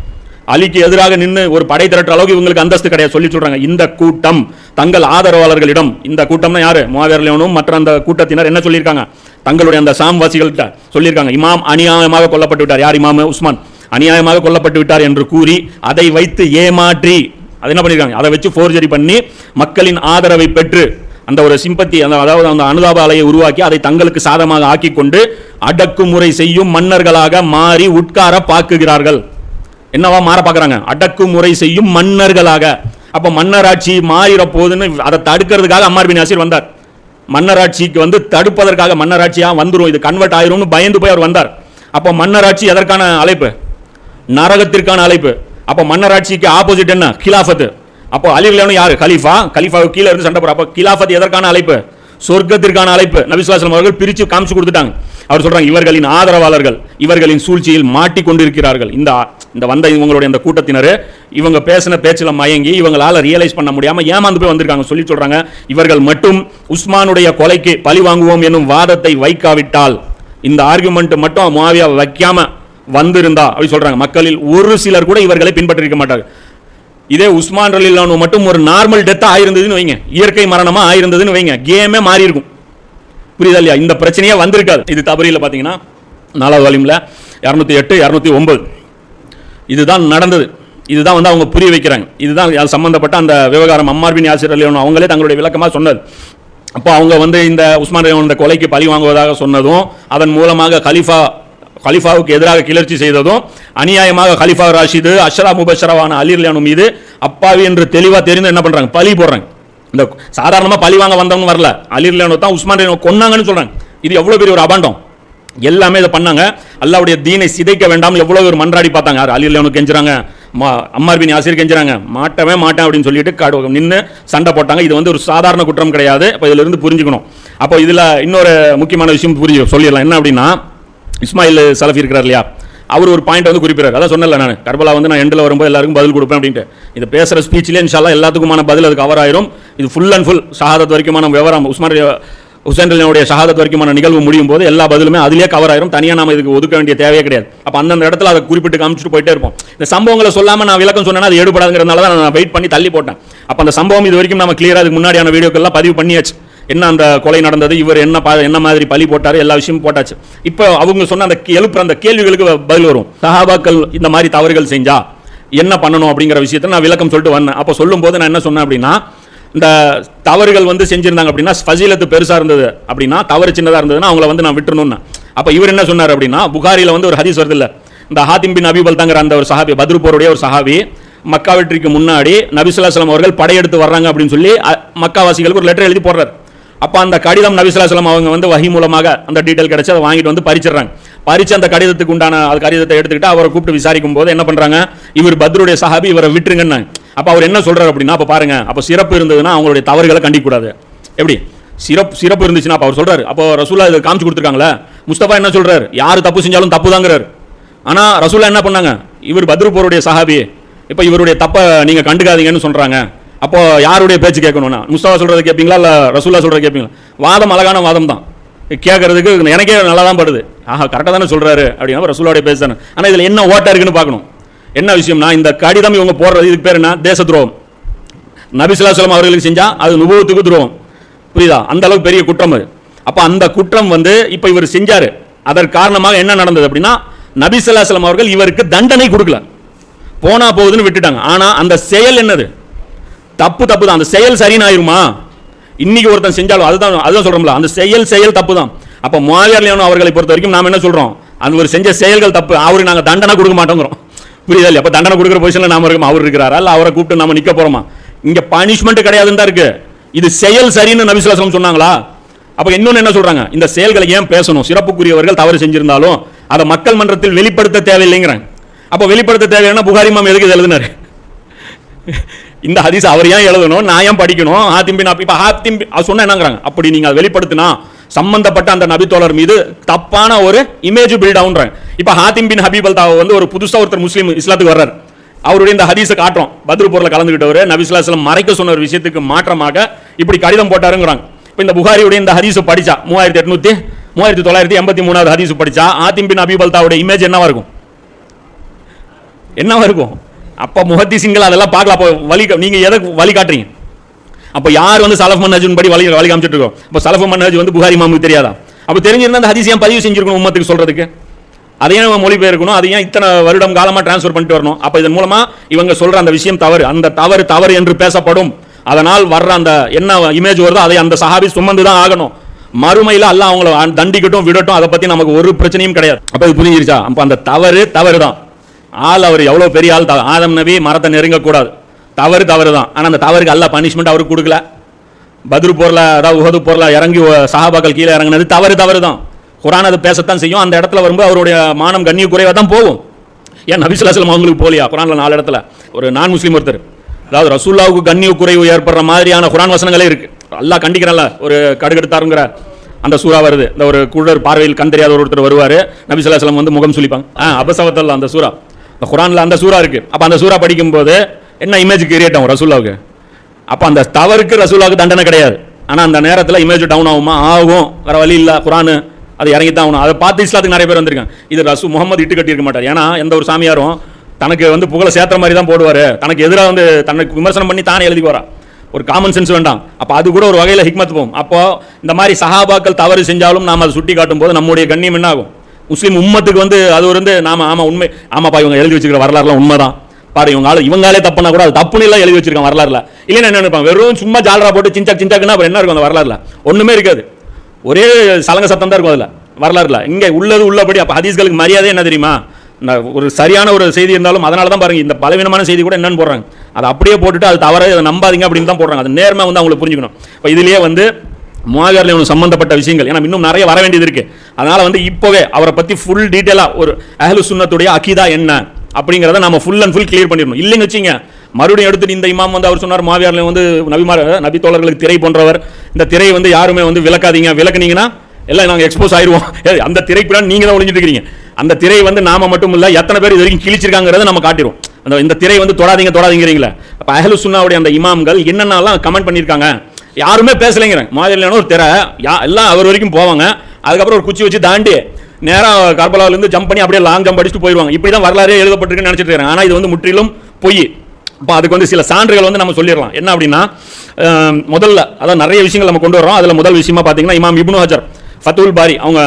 அலிக்கு எதிராக நின்று ஒரு படை திரட்டுற அளவுக்கு இவங்களுக்கு அந்தஸ்து கிடையாது. சொல்லி சொல்றாங்க. இந்த கூட்டம் தங்கள் ஆதரவாளர்களிடம் இந்த கூட்டம்னா யாரு? முவாவியர்லையும் மற்ற அந்த கூட்டத்தினர் என்ன சொல்லியிருக்காங்க? தங்களுடைய அந்த சாம்வாசிகள்கிட்ட சொல்லியிருக்காங்க. இமாம் அநியாயமாக கொல்லப்பட்டு விட்டார். யார் இமாம்? உஸ்மான். அநியாயமாக கொல்லப்பட்டு விட்டார் என்று கூறி அதை வைத்து ஏமாற்றி அது என்ன பண்ணிருக்காங்க அதை வச்சு ஃபோர்ஜரி பண்ணி மக்களின் ஆதரவை பெற்று அந்த ஒரு சிம்பத்தி அந்த அதாவது அந்த அனுதாப அலையை உருவாக்கி அதை தங்களுக்கு சாதமாக ஆக்கி கொண்டு அடக்குமுறை செய்யும் மன்னர்களாக மாறி உட்கார பாக்குகிறார்கள் என்னவா மாற பார்க்குறாங்க? அடக்குமுறை செய்யும் மன்னர்களாக. அப்போ மன்னராட்சி மாறிட போதுன்னு அதை தடுக்கிறதுக்காக அம்மார் பின் யாசிர் வந்தார். மன்னராட்சிக்கு வந்து தடுப்பதற்காக மன்னராட்சியாக வந்துடும் இது கன்வெர்ட் ஆயிரும்னு பயந்து போய் அவர் வந்தார். அப்போ மன்னராட்சி எதற்கான அழைப்பு? நரகத்திற்கான அழைப்பு. அப்போ மன்னராட்சிக்கு ஆப்போசிட் என்ன? கிலாஃபத்து. அப்போ அலிகளான யாரு? கலீஃபா. கலீஃபாவுக்கு கீழே இருந்து சண்டை போகிற அப்போ கிலாஃபத் எதற்கான அழைப்பு? சொர்க்கத்திற்கான அழைப்பு. நபிசுவாசலம் அவர்கள் பிரித்து காமிச்சு கொடுத்துட்டாங்க. அவர் சொல்கிறாங்க இவர்களின் ஆதரவாளர்கள் இவர்களின் சூழ்ச்சியில் மாட்டி கொண்டிருக்கிறார்கள் இந்த இந்த வந்த இவங்களுடைய அந்த கூட்டத்தினர் இவங்க பேசின பேச்சில் மயங்கி இவங்களால் ரியலைஸ் பண்ண முடியாமல் ஏமாந்து போய் வந்திருக்காங்க. சொல்லி சொல்கிறாங்க இவர்கள் மட்டும் உஸ்மானுடைய கொலைக்கு பழி வாங்குவோம் என்னும் வாதத்தை வைக்காவிட்டால் இந்த ஆர்குமெண்ட் மட்டும் முவாவியா வைக்காம வந்திருந்தா அப்படி சொல்கிறாங்க மக்களில் ஒரு சிலர் கூட இவர்களை பின்பற்றிருக்க மாட்டார்கள். இதே உஸ்மான் ரலில்லானு மட்டும் ஒரு நார்மல் டெத்தாக ஆயிருந்ததுன்னு வைங்க. இயற்கை மரணமாக ஆயிருந்ததுன்னு வைங்க. கேமே மாறி இருக்கும் புரியுதா இல்லையா? இந்த பிரச்சனையே வந்திருக்காது. இது தபரியில் பார்த்தீங்கன்னா நாலாவது வால்யூமில் இரநூத்தி எட்டு இரநூத்தி ஒன்பது. இதுதான் நடந்தது. இதுதான் வந்து அவங்க புரிய வைக்கிறாங்க. இதுதான் அது சம்மந்தப்பட்ட அந்த விவகாரம். அம்மார்பின் ஆசிரியர் யாசிர் அவங்களே தங்களுடைய விளக்கமாக சொன்னது. அப்போ அவங்க வந்து இந்த உஸ்மான் ரஹ்மான் இந்த கொலைக்கு பழி வாங்குவதாக சொன்னதும் அதன் மூலமாக கலிஃபா கலிஃபாவுக்கு எதிராக கிளர்ச்சி செய்ததும் அநியாயமாக கலிஃபா ராஷிது அஷ்ரா முபஷரவான அலிர்லியானு மீது அப்பாவி என்று தெளிவாக தெரிந்து என்ன பண்ணுறாங்க பழி போடுறாங்க. இந்த சாதாரணமாக பழி வாங்க வந்தவங்க வரல. அலிர்லியானு தான் உஸ்மான் கொன்னாங்கன்னு சொல்கிறாங்க இது எவ்வளோ பெரிய ஒரு அபாண்டம். எல்லாமே இதை பண்ணாங்க. அல்லாவுடைய தீனை சிதைக்க வேண்டாம் எவ்வளோ ஒரு மன்றாடி பார்த்தாங்க. யார் அலிர்லியானு கெஞ்சுறாங்க? மா அம்மார் பின் ஆசிரியர் கெஞ்சுறாங்க. மாட்டவே மாட்டேன் அப்படின்னு சொல்லிட்டு காடு நின்று சண்டை போட்டாங்க. இது வந்து ஒரு சாதாரண குற்றம் கிடையாது. இப்போ இதிலிருந்து புரிஞ்சுக்கணும். அப்போ இதில் இன்னொரு முக்கியமான விஷயம் புரிஞ்சு சொல்லிடலாம். என்ன அப்படின்னா இஸ்மாயில் சலஃபி இருக்கிறார் இல்லையா? அவர் ஒரு பாயிண்ட் வந்து குறிப்பிடார் அதான் சொன்னல நான். கர்பலா வந்து நான் எண்டில் வரும்போது எல்லாருக்கும் பதில் கொடுப்பேன் அப்படின்ட்டு. இது பேசுகிற ஸ்பீச்சிலே இன்ஷால்லா எல்லாத்துக்குமான பதில் அது கவர் ஆயிரும். இது ஃபுல் அண்ட் ஃபுல் ஷஹாதத் வரைக்குமான விவரம். உஸ்மான் ஹுசைன் அலினுடைய ஷஹாதத் வரைக்குமான நிகழ்வு முடியும் போது எல்லா பதிலுமே அதிலே கவர் ஆயிரும். தனியாக நம்ம இதுக்கு ஒதுக்க வேண்டிய தேவையே கிடையாது. அப்போ அந்தந்த இடத்துல அதை குறிப்பிட்டு காமிச்சிட்டு போயிட்டே இருப்போம். இந்த சம்பவங்களை சொல்லாமல் நான் விளக்கம் சொன்னேன்னா அது எடுபடாதுங்கிறதுனால தான் நான் வெயிட் பண்ணி தள்ளி போட்டேன். அப்போ அந்த சம்பவம் இது வரைக்கும் நம்ம கிளியராக அதுக்கு முன்னாடியான வீடியோக்கெல்லாம் பதிவு பண்ணியாச்சு. என்ன அந்த கொலை நடந்தது இவர் என்ன என்ன மாதிரி பழி போட்டார் எல்லா விஷயமும் போட்டாச்சு. இப்போ அவங்க சொன்ன அந்த எழுப்புற அந்த கேள்விகளுக்கு பதில் வரும். சஹாபாக்கள் இந்த மாதிரி தவறுகள் செஞ்சா என்ன பண்ணணும் அப்படிங்கிற விஷயத்தை நான் விளக்கம் சொல்லிட்டு வந்தேன். அப்போ சொல்லும்போது நான் என்ன சொன்னேன் அப்படின்னா இந்த தவறுகள் வந்து செஞ்சிருந்தாங்க அப்படின்னா ஃபசீலத்து பெருசாக இருந்தது அப்படின்னா தவறு சின்னதாக இருந்ததுன்னா அவங்கள வந்து நான் விட்டுறணும்னு அப்போ இவர் என்ன சொன்னார் அப்படின்னா புகாரியில் வந்து ஒரு ஹதீஸ் வருது இல்லை? இந்த ஹாத்திம் பின் அபிபல் தாங்கிற அந்த ஒரு சஹாபி பத்ரு போருடைய ஒரு சஹாபி மக்கா வெற்றிக்கு முன்னாடி நபிசுல்லாஸ்லாம் அவர்கள் படையெடுத்து வர்றாங்க அப்படின்னு சொல்லி மக்காவாசிகளுக்கு ஒரு லெட்டர் எழுதி போடுறாரு. அப்போ அந்த கடிதம் நபிசுலாசலம் அவங்க வந்து வகி மூலமாக அந்த டீட்டெயில் கிடச்சி அதை வாங்கிட்டு வந்து பறிச்சிடுறாங்க. பறிச்சு அந்த கடிதத்துக்கு உண்டான அது கடிதத்தை எடுத்துக்கிட்டு அவரை கூப்பிட்டு விசாரிக்கும் போது என்ன பண்ணுறாங்க இவர் பத்ருடைய சஹாபி இவரை விட்டுருங்கன்னு. அப்போ அவர் என்ன சொல்கிறார் அப்படின்னா அப்போ பாருங்க அப்போ சிறப்பு இருந்ததுன்னா அவங்களுடைய தவறுகளை கண்டிக்கூடாது எப்படி? சிறப்பு சிறப்பு இருந்துச்சுன்னா அப்போ அவர் சொல்கிறார் அப்போ ரசூலா இதை காமிச்சு கொடுத்துருக்காங்களே? முஸ்தபா என்ன சொல்கிறார் யார் தப்பு செஞ்சாலும் தப்பு தாங்கிறார் ஆனால் ரசூலா என்ன பண்ணாங்க? இவர் பத்ரு போருடைய சஹாபி இப்போ இவருடைய தப்பை நீங்கள் கண்டுக்காதீங்கன்னு சொல்கிறாங்க அப்போ யாருடைய பேச்சு கேட்கணும்னா? முஸ்தாவா சொல்றது கேட்பீங்களா? இல்லை ரசூல்லா சொல்றது கேட்பீங்களா? வாதம் அழகான வாதம் தான் கேட்கறதுக்கு எனக்கே நல்லா தான் படுது. ஆஹா கரெக்டாக தானே சொல்றாரு அப்படின்னா ரசூலாவுடைய பேச்சு தானே. இதில் என்ன ஓட்டா இருக்குன்னு பார்க்கணும். என்ன விஷயம்னா இந்த கடிதம் இவங்க போடுறது இதுக்கு பேர் என்ன? தேச துரோகம் நபிசுல்லாஸ்லாம் அவர்களுக்கு செஞ்சால் அது நுபவத்துக்கு துரோகம். புரியுதா? அந்த அளவுக்கு பெரிய குற்றம் அது. அப்போ அந்த குற்றம் வந்து இப்போ இவர் செஞ்சார். அதற்கு காரணமாக என்ன நடந்தது அப்படின்னா நபிசுல்லாஸ்லாம் அவர்கள் இவருக்கு தண்டனை கொடுக்கல. போனா போகுதுன்னு விட்டுட்டாங்க. ஆனால் அந்த செயல் என்னது? தப்பு தப்பு தான் அந்த செயல் சரின்னு ஆயிருமா இன்னைக்கு ஒருத்தன் செஞ்சாலும் அதுதான் அதுதான் சொல்றோம்ல. அந்த செயல் செயல் தப்பு தான் அப்போ முவாவியர் லியோன் அவர்களை பொறுத்த வரைக்கும் நாம் என்ன சொல்றோம்? அந்த ஒரு செஞ்ச செயல்கள் தப்பு. அவருக்கு நாங்கள் தண்டனை கொடுக்க மாட்டோங்கிறோம். புரியுதா இல்லையா? அப்போ தண்டனை கொடுக்குற பொசிஷனில் நாம இருக்கோம்? அவர் இருக்கிறாரா? இல்லை அவரை கூப்பிட்டு நம்ம நிற்க போறோமா? இங்கே பனிஷ்மெண்ட் கிடையாதுன்னு தான் இருக்கு. இது செயல் சரின்னு நபிசுலாசலம் சொன்னாங்களா? அப்போ இன்னொன்று என்ன சொல்கிறாங்க இந்த செயல்களை ஏன் பேசணும்? சிறப்புக்குரியவர்கள் தவறு செஞ்சிருந்தாலும் அதை மக்கள் மன்றத்தில் வெளிப்படுத்த தேவையில்லைங்கிறாங்க. அப்போ வெளிப்படுத்த தேவையான புகாரி மாம் எதுக்கு எழுதினார்? இந்த ஹதீஸ் அவர் ஏன் எழுதணும்? நான் ஏன் படிக்கணும்? ஹாத்திம் பின் இப்போ ஹாத்திம் பின் என்னங்கிறாங்க? அப்படி நீங்கள் அதை வெளிப்படுத்தினா சம்பந்தப்பட்ட அந்த நபித்தோழர் மீது தப்பான ஒரு இமேஜ் பில்ட் ஆகுன்றாங்க இப்போ ஹாத்திம் பின் ஹபீபல் தாவ வந்து ஒரு புதுசாக ஒருத்தர் முஸ்லீம் இஸ்லாத்துக்கு வர்றார். அவருடைய இந்த ஹதீஸை காட்டுறோம். பத்ரு போர்ல கலந்துக்கிட்டவர் நபிஸ்லாஸ்லம் மறைக்க சொன்ன ஒரு விஷயத்துக்கு மாற்றமாக இப்படி கடிதம் போட்டாருங்கிறாங்க. இப்போ இந்த புகாரியுடைய இந்த ஹதீஸை படித்தா மூவாயிரத்தி எட்நூத்தி மூவாயிரத்தி தொள்ளாயிரத்தி எண்பத்தி மூணாவது ஹதீஸ் படிச்சா ஆத்திம் பின் ஹபீபல் தாவுடைய இமேஜ் என்னவா இருக்கும்? என்னவா இருக்கும்? அப்போ முகத்தி சிங்கிள் அதெல்லாம் பார்க்கலாம். அப்போ வழி நீங்கள் எதை வழி காட்டுறீங்க? அப்போ யார் வந்து சலஃப் மன்னஜின் படி வழி வழி காமிச்சிட்டு இருக்கோம் அப்ப சலஃப் மன்னஜ் வந்து புகாரி மாமுக்கு தெரியாதா? அப்போ தெரிஞ்சிருந்தா அந்த ஹதிசியம் ஏன் பதிவு செஞ்சிருக்கணும் உம்மத்துக்கு சொல்றதுக்கு? அதையும் நம்ம மொழிபெயர்க்கணும் அதை ஏன் இத்தனை வருடம் காலமாக டிரான்ஸ்ஃபர் பண்ணிட்டு வரணும். அப்போ இதன் மூலமாக இவங்க சொல்கிற அந்த விஷயம் தவறு. அந்த தவறு தவறு என்று பேசப்படும். அதனால் வர்ற அந்த என்ன இமேஜ் வருதோ அதை அந்த சஹாபி சுமந்து தான் ஆகணும். மறுமையில அல்லாஹ் அவங்கள தண்டிக்கட்டும் விடட்டும். அதை பற்றி நமக்கு ஒரு பிரச்சனையும் கிடையாது. அப்போ இது புரிஞ்சிருச்சா? அப்போ அந்த தவறு தவறு தான் ஆள் அவர் எவ்வளோ பெரிய ஆள்? ஆதம் நபி மரத்தை நெருங்கக்கூடாது தவறு தவறு தான் ஆனால் அந்த தவறுக்கு அல்ல பனிஷ்மெண்ட் அவருக்கு கொடுக்கல. பத்ரு போர்ல அதாவது உகது போர்ல இறங்கி சஹாபாக்கள் கீழே இறங்குனது தவறு தவறு தான் குரான் அது பேசத்தான் செய்யும். அந்த இடத்துல வரும்போது அவருடைய மானம் கண்ணிய குறைவாக தான் போகும். ஏன் நபிசுல்லாஸ்லம் அவங்களுக்கு போலியா குரானில் நாலு இடத்துல. ஒரு நான் முஸ்லீம் ஒருத்தர். அதாவது ரசூல்லாவுக்கு கண்ணிய குறைவு ஏற்படுற மாதிரியான குரான் வசனங்களே இருக்குது அல்லாஹ் கண்டிக்கிறல்ல ஒரு கடுகெடுத்தாருங்கிற அந்த சூறா வருது. இந்த ஒரு குழர் பார்வையில் கண் தெரியாத ஒருத்தர் வருவாரு. நபிசுல்லாஸ்லம் வந்து முகம் சொல்லிப்பாங்க ஆ அபசவத்தல்ல அந்த சூறா. இந்த குரானில் அந்த சூறா இருக்கு. அப்போ அந்த சூறா படிக்கும்போது என்ன இமேஜ் கிரியேட் ஆகும் ரசூல்லாவுக்கு? அப்போ அந்த தவறுக்கு ரசூலாவுக்கு தண்டனை கிடையாது. ஆனால் அந்த நேரத்தில் இமேஜ் டவுன் ஆகுமா? ஆகும். வேறு வழி இல்லை. குரான் அது இறங்கி தான் ஆகணும். அதை பார்த்து இஸ்லாத்துக்கு நிறைய பேர் வந்திருக்காங்க. இது ரசூ முகமது இட்டு கட்டியிருக்க மாட்டார். ஏன்னா எந்த ஒரு சாமியாரும் தனக்கு வந்து புகழை சேர்த்த மாதிரி தான் போடுவார். தனக்கு எதிராக வந்து தனக்கு விமர்சனம் பண்ணி தானே எழுதி போகிறா ஒரு காமன் சென்ஸ் வேண்டாம். அப்போ அது கூட ஒரு வகையில் ஹிக்மத் போகும். அப்போ இந்த மாதிரி சஹாபாக்கள் தவறு செஞ்சாலும் நாம் அதை சுட்டி காட்டும் போது நம்முடைய கண்ணியம் என்ன ஆகும்? முஸ்லீம் உம்மத்துக்கு வந்து அது வந்து நாம ஆமாம் உண்மை. ஆமாப்பா இவங்க எழுதி வச்சுக்கிற வரலாறுலாம் உண்மைதான். பாரு இவங்க ஆளு இவங்களே தப்புனா கூட அது தப்புன்னு எல்லாம் எழுதி வச்சிருக்கோம் வரலாறுல. இல்லைன்னா என்ன நினைப்பாங்க வெறும் சும்மா ஜாலரா போட்டு சின்சாக் சின்சாக்குன்னா அப்புறம் என்ன இருக்கும் அந்த வரலாறுல? ஒன்றுமே இருக்காது. ஒரே சலங்க சத்தம் தான் இருக்கும் அதில் வரலாறுல. இங்கே உள்ளது உள்ளபடி அப்போ ஹதீஸ்களுக்கு மரியாதை என்ன தெரியுமா? நான் ஒரு சரியான ஒரு செய்தி இருந்தாலும் அதனால தான் பாருங்க இந்த பலவீனமான செய்தி கூட என்னன்னு போடுறாங்க. அதை அப்படியே போட்டுட்டு அது தவற அதை நம்பாதீங்க அப்படின்னு தான் போடுறாங்க. அது நேர்மை வந்து அவங்களுக்கு புரிஞ்சுக்கணும். இப்போ இதுலேயே வந்து முவாகர்ல சம்பந்தப்பட்ட விஷயங்கள். ஏன்னா இன்னும் நிறைய வர வேண்டியது இருக்கு. அதனால வந்து இப்போவே அவரை பத்தி ஃபுல் டீட்டெயிலாக ஒரு அஹ்லு சுன்னத்துடைய அகிதா என்ன? அப்படிங்கிறத நம்ம ஃபுல் அண்ட் ஃபுல் கிளியர் பண்ணிடணும். இல்லைன்னு வச்சுங்க மறுபடியும் எடுத்து இந்த இமாம் வந்து அவர் சொன்னார் மாவியார்ல வந்து நபிமார் நபி தோழர்களுக்கு திரை போன்றவர். இந்த திரையை வந்து யாருமே வந்து விளக்காதீங்க. விளக்குனீங்கன்னா எல்லாம் நாங்கள் எக்ஸ்போஸ் ஆயிடுவோம் அந்த திரை நீங்கள் தான் ஒழிஞ்சிட்டு இருக்கீங்க. அந்த திரை வந்து நாம மட்டும் இல்லை எத்தனை பேர் இது வரைக்கும் கிழிச்சிருக்காங்கிறத நம்ம காட்டிடுவோம். அந்த இந்த திரை வந்து தொடாதீங்க தொடாதீங்கிறீங்களா. அப்ப அஹலு சுன்னாவுடைய அந்த இமாம்கள் என்னென்னலாம் கமெண்ட் பண்ணியிருக்காங்க? யாருமே பேசலைங்கிறாங்க மாதிரியான ஒரு திரை. யா- எல்லாம் அவர் வரைக்கும் போவாங்க. அதுக்கப்புறம் ஒரு குச்சி வச்சு தாண்டி நேராக கர்பலாவிலேருந்து ஜம்ப் பண்ணி அப்படியே லாங் ஜம்ப் அடிச்சுட்டு போயிடுவாங்க இப்படி தான் வரலாறே எழுதப்பட்டிருக்குன்னு நினச்சிட்டு இருக்காங்க ஆனால் இது வந்து முற்றிலும் பொய். அப்போ அதுக்கு வந்து சில சான்றுகள் வந்து நம்ம சொல்லிடலாம். என்ன அப்படின்னா முதல்ல அதான் நிறைய விஷயங்கள் நம்ம கொண்டு வரோம் அதில் முதல் விஷயமா பார்த்தீங்கன்னா இமாம் இப்னு ஹஜர் ஃபத்துல் பாரி அவங்க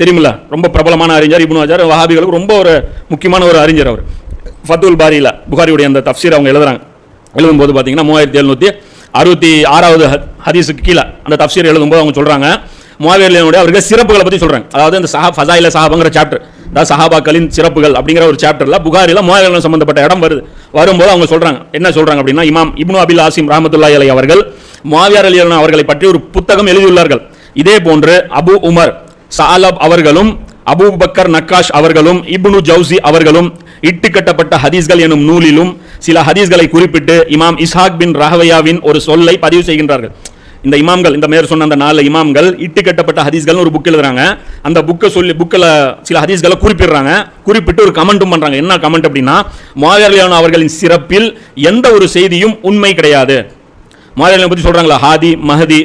தெரியுமில்ல? ரொம்ப பிரபலமான அறிஞர் இப்னு ஹஜர். வஹாபிகளுக்கு ரொம்ப ஒரு முக்கியமான ஒரு அறிஞர் அவர். ஃபத்துல் பாரியில் புகாரியுடைய அந்த தப்சீர் அவங்க எழுதுறாங்க. எழுதும்போது பார்த்தீங்கன்னா மூவாயிரத்தி எழுநூற்றி அறுபத்தி ஆறாவது ஹதீஸுக்கு கீழே அந்த தப்சீர் எழுதும்போது அவங்க சொல்கிறாங்க முவாவியர்களுடைய அவர்கள் சிறப்புகளை பற்றி சொல்கிறாங்க அதாவது இந்த சஹா ஃபசாயில சஹாபங்கிற சாப்டர் அதாவது சஹாபாக்களின் சிறப்புகள் அப்படிங்கிற ஒரு சாப்டரில் புகாரில் முவாவியர்கள் சம்பந்தப்பட்ட இடம் வருது. வரும்போது அவங்க சொல்கிறாங்க என்ன சொல்கிறாங்க அப்படின்னா இமாம் இப்னு அபில் ஆசிம் ரஹமத்துல்லா அலை அவர்கள் முவாவியார் அலி அவர்களை பற்றி ஒரு புத்தகம் எழுதியுள்ளார்கள். இதே போன்று அபு உமர் சாலப் அவர்களும் அபூ பக்கர் நக்காஷ் அவர்களும் இப்னு ஜவுசி அவர்களும் இட்டு கட்டப்பட்ட ஹதீஸ்கள் எனும் நூலிலும் சில ஹதீஸ்களை குறிப்பிட்டு இமாம் இஸ்ஹாக் பின் ரஹவையாவின் ஒரு சொல்லை பதிவு செய்கின்றார்கள். இந்த இமாம்கள் இந்த மேயர் சொன்ன அந்த நாலு இமாம்கள் இட்டு கட்டப்பட்ட ஹதீஸ்கள்னு ஒரு புக் எழுதுறாங்க. அந்த புக்கை சொல்லி புக்கில் சில ஹதீஸ்களை குறிப்பிடுறாங்க. குறிப்பிட்டு ஒரு கமெண்ட்டும் பண்ணுறாங்க என்ன கமெண்ட் அப்படின்னா மாவீரலியான அவர்களின் சிறப்பில் எந்த ஒரு செய்தியும் உண்மை கிடையாது. மாவீரலினை பற்றி சொல்கிறாங்களா ஹாதி மஹதி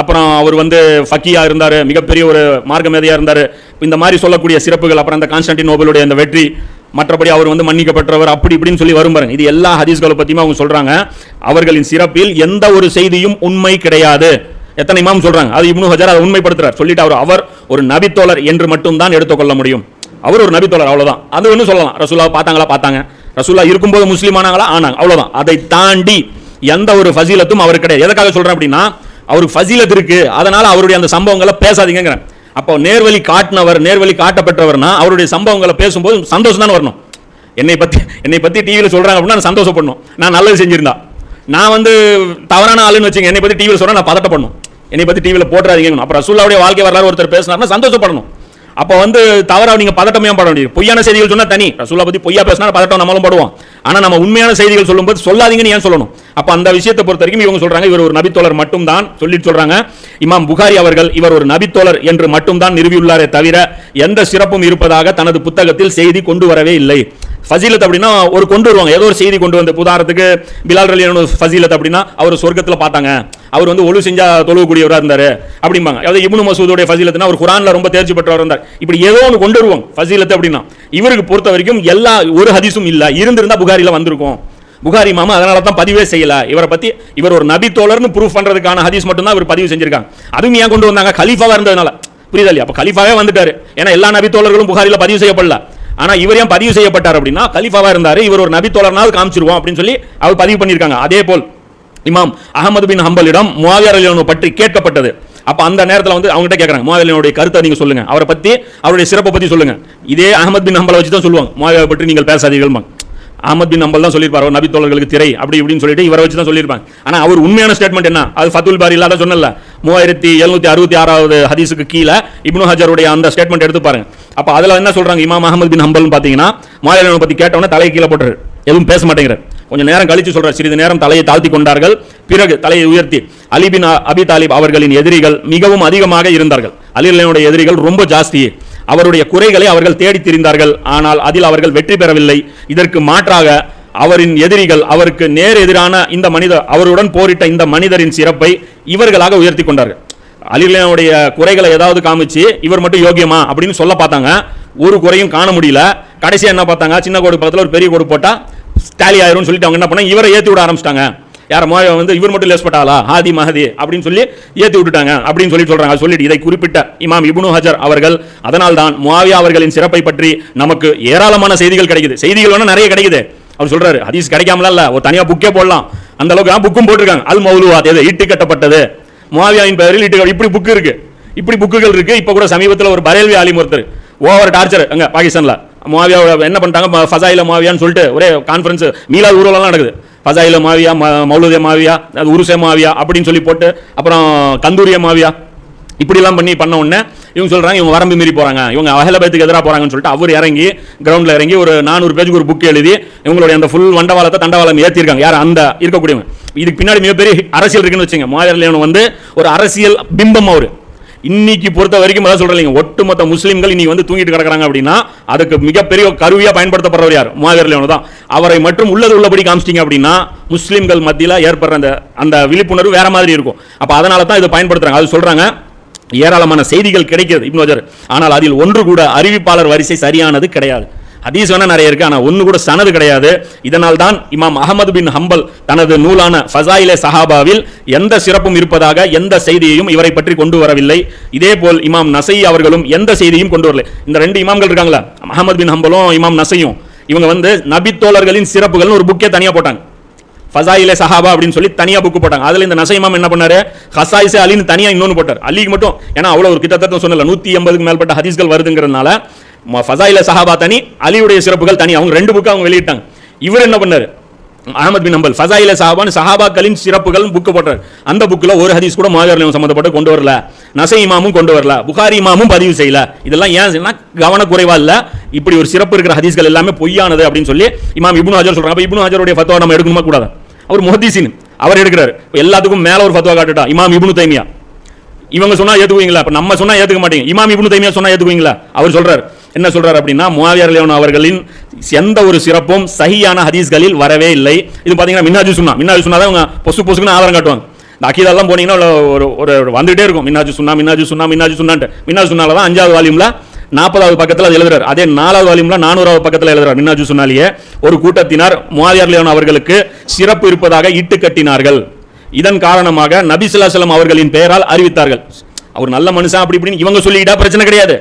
அப்புறம் அவர் வந்து ஃபக்கியா இருந்தார் மிகப்பெரிய ஒரு மார்க்கமேதையாக இருந்தார். இந்த மாதிரி சொல்லக்கூடிய சிறப்புகள் அப்புறம் அந்த கான்ஸ்டன்டின் நோபலுடைய அந்த வெற்றி மற்றபடி அவர் வந்து மன்னிக்கப்பட்டவர் அப்படி இப்படின்னு சொல்லி வரும் பாருங்க. இது எல்லா ஹதீஸ்களை பற்றியுமே அவங்க சொல்கிறாங்க அவர்களின் சிறப்பில் எந்த ஒரு செய்தியும் உண்மை கிடையாது. எத்தனை இமாம் சொல்கிறாங்க அது இப்னு ஹஜர் அதை உண்மைப்படுத்துறார். சொல்லிட்டு அவர் அவர் ஒரு நபித்தோழர் என்று மட்டும்தான் எடுத்துக்கொள்ள முடியும். அவர் ஒரு நபித்தோழர் அவ்வளோதான் அது ஒன்றும் சொல்லலாம். ரசூலா பார்த்தாங்களா? பார்த்தாங்க. ரசூலா இருக்கும்போது முஸ்லீம் ஆனாங்களா? ஆனாங்க. அவ்வளோதான் அதை தாண்டி எந்த ஒரு ஃபசீலத்தும் அவர் கிடையாது. எதுக்காக சொல்கிறேன் அப்படின்னா அவருக்கு ஃபசீலத் இருக்குது அதனால் அவருடைய அந்த சம்பவங்களை பேசாதீங்கிறேன் அப்போ நேர்வழி காட்டினவர் நேர்வழி காட்டப்பட்டவர்னா அவருடைய சம்பவங்களை பேசும்போது சந்தோஷம் தான் வரணும். என்னை பற்றி என்னை பற்றி டிவியில் சொல்கிறாங்க அப்படின்னா நான் சந்தோஷப்படணும். நான் நல்லது செஞ்சிருந்தா. நான் வந்து தவறான ஆளுன்னு வச்சுங்க என்னை பற்றி டிவியில் சொல்கிறேன் நான் பதட்டப்படணும். என்னை பற்றி டிவியில் போட்டுறாதீங்க அப்புறம் ரசூல்லாவுடைய வாழ்க்கை வரலாறு ஒருத்தர் பேசினார்னா சந்தோஷப்படணும். அப்போ வந்து தவறாக நீங்கள் பதட்டம் ஏன் பட வேண்டியது? பொய்யான செய்திகள் சொன்னால் தனி. ரசூலா பற்றி பொய்யா பேசினா பதட்டம் நம்மளும் படுவோம். ஆனால் நம்ம உண்மையான செய்திகள் சொல்லும்போது சொல்லாதீங்கன்னு ஏன் சொல்லணும்? அப்போ அந்த விஷயத்தை பொறுத்த வரைக்கும் இவங்க சொல்கிறாங்க இவர் ஒரு நபித்தோழர் மட்டும்தான் சொல்லிட்டு சொல்கிறாங்க இமாம் புகாரி அவர்கள் இவர் ஒரு நபித்தோழர் என்று மட்டும்தான் நிறுவியுள்ளாரே தவிர எந்த சிறப்பும் இருப்பதாக தனது புத்தகத்தில் செய்தி கொண்டு வரவே இல்லை. ஃபசீலத் அப்படின்னா ஒரு கொண்டு வருவாங்க. ஏதோ ஒரு செய்தி கொண்டு வந்து உதாரணத்துக்கு பிலால் ரலியான ஃபசீலத் அப்படின்னா அவர் சொர்க்கத்தில் பார்த்தாங்க. அவர் வந்து ஒழு செஞ்சா தொழுவக்கூடியவராக இருந்தார் அப்படிம்பாங்க. அதாவது இப்னு மசூதுடைய ஃபசீலத்னா அவர் குரானில் ரொம்ப தேர்ச்சி பெற்றவர் இருந்தார். இப்படி ஏதோ ஒன்று கொண்டு வருவாங்க ஃபசீலத் அப்படின்னா. இவருக்கு பொறுத்த வரைக்கும் எல்லா ஒரு ஹதீஸும் இல்லை. இருந்திருந்தால் புகாரியில் வந்திருக்கும். புகாரி மாமா அதனால தான் பதிவே செய்யல. இவரை பற்றி இவர் ஒரு நபி தோழர்னு ப்ரூஃப் பண்ணுறதுக்கான ஹதீஸ் மட்டும்தான் இவர் பதிவு செஞ்சிருக்காங்க. அதுவும் ஏன் கொண்டு வந்தாங்க? கலீஃபாவாக இருந்ததுனால. புரியுதா இல்லையா? அப்போ கலீஃபாவே வந்துட்டாரு. ஏன்னா எல்லா நபி தோழர்களும் புகாரியில் பதிவு செய்யப்படல. ஆனா இவர் ஏன் பதிவு செய்யப்பட்டார் அப்படின்னா கலீஃபாவா இருந்தாரு இவர் ஒரு நபி தோழர்னாவது காமிச்சிருவோம் அப்படின்னு சொல்லி அவர் பதிவு பண்ணியிருக்காங்க. அதே போல் இமாம் அகமது பின் ஹம்பலிடம் முவாவியர் அலியனு பற்றி கேட்கப்பட்டது. அப்போ அந்த நேரத்தில் வந்து அவங்ககிட்ட கேட்குறாங்க முவாவியர் அலியனுடைய கருத்தை நீங்கள் சொல்லுங்கள் அவரை பற்றி அவருடைய சிறப்பை பற்றி சொல்லுங்கள் இதே அகமது பின் ஹம்பலை வச்சு தான் சொல்லுவாங்க. முவாவியரை பற்றி நீங்கள் பேசாதீர்கள் அஹமத் பின் நம்பல் தான் சொல்லியிருப்பார் நபி தோழர்களுக்கு திரை அப்படி இப்படின்னு சொல்லிட்டு இவரை வச்சு தான் சொல்லியிருப்பாங்க. ஆனால் அவர் உண்மையான ஸ்டேட்மெண்ட் என்ன? அது ஃபத்துல் பாரி இல்லாத சொன்னல மூவாயிரத்தி எழுநூத்தி அறுபத்தி ஆறாவது ஹதீஸுக்கு கீழே இப்னு ஹஜருடைய அந்த ஸ்டேட்மெண்ட் எடுத்து பாருங்க. அப்போ அதில் என்ன சொல்றாங்க இமாம் அஹமது பின் ஹம்பல்னு பார்த்தீங்கன்னா மூவாயிரம் பற்றி கேட்டவொன்னே தலையை கீழே போட்டுரு. எதுவும் பேச மாட்டேங்கிறார். கொஞ்சம் நேரம் கழித்து சொல்கிறார் சிறிது நேரம் தலையை தாழ்த்தி கொண்டார்கள். பிறகு தலையை உயர்த்தி அலிபின் அபி தாலிப் அவர்களின் எதிரிகள் மிகவும் அதிகமாக இருந்தார்கள். அலினுடைய எதிரிகள் ரொம்ப ஜாஸ்தி. அவருடைய குறைகளை அவர்கள் தேடி திரிந்தார்கள். ஆனால் அதில் அவர்கள் வெற்றி பெறவில்லை. இதற்கு மாற்றாக அவரின் எதிரிகள் அவருக்கு நேர் எதிரான இந்த மனிதர் அவருடன் போரிட்ட இந்த மனிதரின் சிறப்பை இவர்களாக உயர்த்தி கொண்டார்கள். அலிலனுடைய குறைகளை ஏதாவது காமிச்சு இவர் மட்டும் யோகியமா? அப்படின்னு சொல்ல பார்த்தாங்க. ஒரு குறையும் காண முடியல. கடைசியாக என்ன பார்த்தாங்க? சின்ன கோடு பக்கத்தில் ஒரு பெரிய கோடு போட்டால் ஸ்டாலி ஆயிரும்னு சொல்லிட்டு அவங்க என்ன பண்ணாங்க? இவரை ஏற்றி விட ஆரம்பிச்சிட்டாங்க. யார் முவாவியா வந்து இவர் மட்டும் லேஸ்பட்டாளா ஹாதி மஹதி அப்படின்னு சொல்லி ஏற்றி விட்டுட்டாங்க அப்படின்னு சொல்லி சொல்கிறாங்க சொல்லிட்டு இதை குறிப்பிட்ட இமாம் இபுனு ஹஜர் அவர்கள் அதனால் தான் முவாவியா அவர்களின் சிறப்பை பற்றி நமக்கு ஏராளமான செய்திகள் கிடைக்குது. செய்திகள் வேணால் நிறைய கிடைக்குது. அவர் சொல்கிறாரு ஹதீஸ் கிடைக்காமலாம் இல்லை ஒரு தனியாக புக்கே போடலாம். அந்த அளவுக்கு புக்கும் போட்டிருக்காங்க. அல் மௌலுவாத் எது இட்டு கட்டப்பட்டது. முவாவியாவின் பெயரில் இட்டு இப்படி புக்கு இருக்கு. இப்படி புக்குகள் இருக்கு. இப்போ கூட சமீபத்தில் ஒரு பரேல்வி ஆலிம் ஒருத்தர் ஓவர் டார்ச்சர் அங்கே பாகிஸ்தானில். மாவியா என்ன பண்ணிட்டாங்க? ஃபசாயில மாவியான்னு சொல்லிட்டு ஒரே கான்ஃபரன்ஸ் மீலாது ஊர்வலம்லாம் நடக்குது. பசாயில மாவியா ம- மௌலூதிய மாவியா அது உருசே மாவியா அப்படின்னு சொல்லி போட்டு அப்புறம் கந்தூரிய மாவியா. இப்படிலாம் பண்ணி பண்ண உடனே இவங்க சொல்கிறாங்க இவங்க வரம்பு மீறி போகிறாங்க இவங்க அகலபயத்துக்கு எதிராக போகிறாங்கன்னு சொல்லிட்டு அவர் இறங்கி கிரவுண்டில் இறங்கி ஒரு நானூறு பேஜுக்கு ஒரு புக் எழுதி இவங்களுடைய அந்த ஃபுல் வண்டவாளத்தை தண்டவாளம் ஏற்றிருக்காங்க யார்? அந்த இருக்கக்கூடியவங்க. இதுக்கு பின்னாடி மிகப்பெரிய அரசியல் இருக்குன்னு வச்சுங்க. மாவீரர் வந்து ஒரு அரசியல் பிம்பம் அவர். இன்னைக்கு பொறுத்த வரைக்கும் அதான் சொல்றீங்க ஒட்டுமொத்த முஸ்லீம்கள் இன்னைக்கு வந்து தூங்கிட்டு கிடக்குறாங்க அப்படின்னா அதுக்கு மிகப்பெரிய கருவியாக பயன்படுத்தப்படுறவர் யார்? முவாவியர் தான். அவரை மட்டும் உள்ளது உள்ளபடி காமிச்சிட்டீங்க அப்படின்னா முஸ்லீம்கள் மத்தியில் ஏற்படுற அந்த அந்த விழிப்புணர்வு வேற மாதிரி இருக்கும். அப்போ அதனால தான் இதை பயன்படுத்துறாங்க. அது சொல்றாங்க ஏராளமான செய்திகள் கிடைக்கிறது இன்னொரு ஆனால் அதில் ஒன்று கூட அறிவிப்பாளர் வரிசை சரியானது கிடையாது. ஹதீஸ் வேணா நிறைய இருக்கு ஆனால் ஒன்று கூட சனது கிடையாது. இதனால் தான் இமாம் அகமது பின் ஹம்பல் தனது நூலான ஃபசாயிலே சஹாபாவில் எந்த சிறப்பும் இருப்பதாக எந்த செய்தியையும் இவரை பற்றி கொண்டு வரவில்லை. இதே போல் இமாம் நசை அவர்களும் எந்த செய்தியும் கொண்டு வரல. இந்த ரெண்டு இமாம்கள் இருக்காங்களா? அகமது பின் ஹம்பலும் இமாம் நசையும். இவங்க வந்து நபித்தோழர்களின் சிறப்புகள்னு ஒரு புக்கே தனியாக போட்டாங்க. ஃபசாயிலே சஹாபா அப்படின்னு சொல்லி தனியாக புக்கு போட்டாங்க. அதில் இந்த நசைமாம் என்ன பண்ணார்? ஹசாயிசே அலின்னு தனியாக இன்னொன்று போட்டார். அலிக்கு மட்டும் ஏன்னா அவ்வளோ ஒரு கிட்டத்தட்ட சொன்னல நூற்றி எண்பதுக்கு மேற்பட்ட ஹதீஸ்கள் வருதுங்கிறதுனால ம- சஹாபா தனி அலியுடைய சிறப்புகள் தனி. அவங்க ரெண்டு புக்கு அவங்க வெளியிட்டாங்க. இவர் என்ன பண்ணார்? அகமது பின் நம்பல் ஃபசாயில சஹாபான் சஹாபாக்களின் சிறப்புகள் புக்கு போட்டார். அந்த புக்கில் ஒரு ஹதீஸ் கூட மாவீரர் சம்பந்தப்பட்டு கொண்டு வரல. நசை இமாமும் கொண்டு வரல. புகாரி இமாமும் பதிவு செய்யல. இதெல்லாம் ஏன் செய்யணும்னா கவனக்குறைவா இல்ல. இப்படி ஒரு சிறப்பு இருக்கிற ஹதீஸ்கள் எல்லாமே பொய்யானது அப்படின்னு சொல்லி இமாம் இப்னு ஹஜர் சொல்கிறாங்க அப்ப இப்னு ஹஜருடைய ஃபத்வா நம்ம எடுக்கணுமா கூடாது? அவர் முஹதீசின் அவர் எடுக்கிறார். இப்ப எல்லாத்துக்கும் மேல ஒரு ஃபத்வா காட்டுட்டா இமாம் இப்னு தைமியா. இவங்க சொன்னா ஏத்துக்குவீங்களா? இப்ப நம்ம சொன்னா ஏற்றுக்க மாட்டேங்க. இமாம் இப்னு தைமியா சொன்னா ஏற்றுக்குவீங்களா அவர் சொல்றாரு. என்ன சொல்றாரு அப்படின்னா முவாவியர் லேவன் அவர்களின் எந்த ஒரு சிறப்பும் சஹியான ஹதீஸ்களில் வரவே இல்லை. இது பார்த்தீங்கன்னா மின்னாஜு சுன்னா. மின்னாஜு சுன்னா தான் அவங்க பொசு பொசுக்குன்னு ஆதாரம் காட்டுவாங்க. இந்த அக்கீதெல்லாம் போனீங்கன்னா ஒரு ஒரு வந்துகிட்டே இருக்கும். மின்னாஜு சுன்னா மின்னாஜு சுன்னா மின்னாஜு சுன்னான்ட்டு. மின்னாஜு சுன்னால தான் அஞ்சாவது வால்யூமில் நாற்பதாவது பக்கத்தில் அது எழுதுறாரு. அதே நாலாவது வால்யூமில் நானூறாவது பக்கத்தில் எழுதுறாரு மின்னாஜு சுன்னாலியே. ஒரு கூட்டத்தினர் முவாவியர் லியோன் அவர்களுக்கு சிறப்பு இருப்பதாக இட்டு கட்டினார்கள். இதன் காரணமாக நபிசுல்லா செல்லம் அவர்களின் பெயரால் அறிவித்தார்கள். அவர் நல்ல மனுஷன் அப்படி இப்படின்னு இவங்க சொல்லிட்டா பிரச்சனை கிடையாது.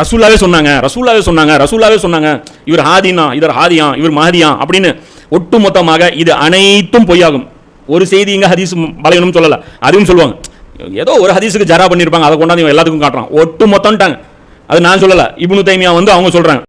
ரசூல்லாவே சொன்னாங்க ரசூல்லாவே சொன்னாங்க ரசூல்லாவே சொன்னாங்க. இவர் ஹாதினா இவர் ஹாதியா இவர் மஹதியா அப்படின்னு ஒட்டுமொத்தமாக இது அனைத்தும் பொய்யாகும். ஒரு செய்தி இங்கே ஹதீஸ் பலையனும் சொல்லலை. அதுவும் சொல்லுவாங்க. ஏதோ ஒரு ஹதீஸுக்கு ஜரா பண்ணியிருப்பாங்க அதை கொண்டாந்து இவன் எல்லாத்துக்கும் காட்டுறான். ஒட்டு மொத்தம்ட்டாங்க அது நான் சொல்லலை. இப்னு தைமியா வந்து அவங்க சொல்கிறாங்க